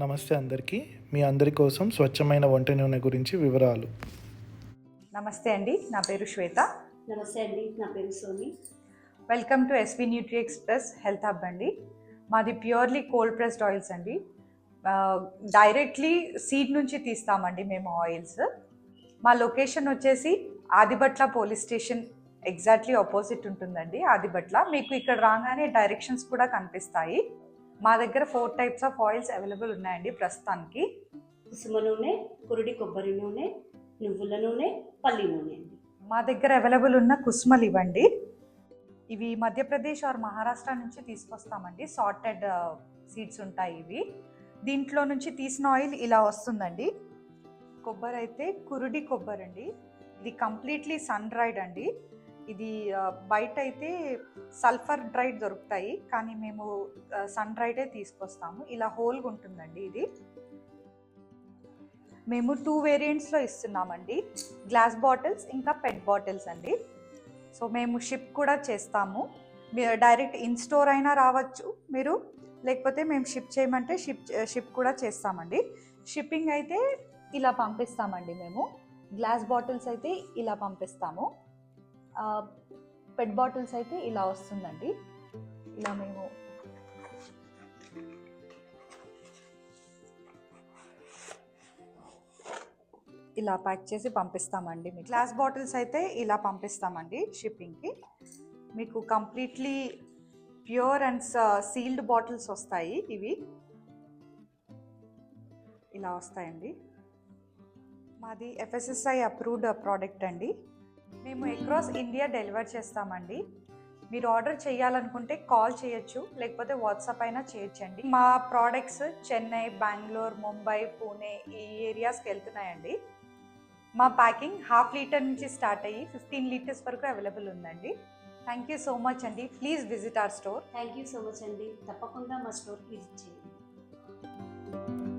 నమస్తే అందరికీ. మీ అందరి కోసం స్వచ్ఛమైన వంట నూనె గురించి వివరాలు. నమస్తే అండి నా పేరు శ్వేత. నమస్తే అండి నా పేరు Soni. Welcome to SV nutri express health hub అండి. మాది ప్యూర్లీ కోల్డ్ ప్రెస్డ్ ఆయిల్స్ అండి. డైరెక్ట్లీ సీడ్ నుంచి తీస్తామండి మేము ఆయిల్స్. మా లొకేషన్ వచ్చేసి Adibatla police station exactly opposite ఉంటుందండి ఆదిబట్ల. మీకు ఇక్కడ రాగానే డైరెక్షన్స్ కూడా కనిపిస్తాయి. మా దగ్గర four types of oils available ఉన్నాయండి ప్రస్తుతానికి. కుసుమ నూనె కురుడి కొబ్బరి నూనె నువ్వుల నూనె పల్లి నూనె అండి. మా దగ్గర అవైలబుల్ ఉన్న కుస్మలు ఇవ్వండి. ఇవి మధ్యప్రదేశ్ ఆర్ మహారాష్ట్ర నుంచి తీసుకొస్తామండి. సార్టెడ్ సీడ్స్ ఉంటాయి ఇవి. దీంట్లో నుంచి తీసిన ఆయిల్ ఇలా వస్తుందండి. కొబ్బరి అయితే కురుడి కొబ్బరి అండి ఇది కంప్లీట్లీ సన్ డ్రైడ్ అండి. ఇది బయట అయితే సల్ఫర్ డ్రైడ్ దొరుకుతాయి. కానీ మేము సన్ డ్రైడే తీసుకొస్తాము. ఇలా హోల్గా ఉంటుందండి ఇది. మేము టూ వేరియంట్స్లో ఇస్తున్నామండి. గ్లాస్ బాటిల్స్ ఇంకా పెట్ బాటిల్స్ అండి. సో మేము షిప్ కూడా చేస్తాము. మీరు డైరెక్ట్ ఇన్ స్టోర్ అయినా రావచ్చు మీరు. లేకపోతే మేము షిప్ చేయమంటే షిప్ షిప్ కూడా చేస్తామండి. షిప్పింగ్ అయితే ఇలా పంపిస్తామండి మేము. గ్లాస్ బాటిల్స్ అయితే ఇలా పంపిస్తాము. పెట్ బాటిల్స్ అయితే ఇలా వస్తుందండి. ఇలా మేము ఇలా ప్యాక్ చేసి పంపిస్తామండి మీ గ్లాస్ బాటిల్స్ అయితే ఇలా పంపిస్తామండి షిప్పింగ్కి. మీకు completely pure and sealed bottles వస్తాయి ఇవి. ఇలా వస్తాయండి. మాది ఎఫ్ఎస్ఎస్ఐ అప్రూవ్డ్ ప్రోడక్ట్ అండి. మేము అక్రాస్ ఇండియా డెలివర్ చేస్తామండి. మీరు ఆర్డర్ చేయాలనుకుంటే కాల్ చేయొచ్చు లేకపోతే వాట్సాప్ అయినా చేయొచ్చండి. మా ప్రోడక్ట్స్ చెన్నై బెంగళూరు ముంబై పూణే ఈ ఏరియాస్కి వెళ్తున్నాయండి. మా ప్యాకింగ్ హాఫ్ లీటర్ నుంచి స్టార్ట్ అయ్యి ఫిఫ్టీన్ లీటర్స్ వరకు అవైలబుల్ ఉందండి. థ్యాంక్ యూ సో మచ్ అండి. Please visit our store thank you so much అండి. తప్పకుండా మా స్టోర్కి విజిట్ చేయండి.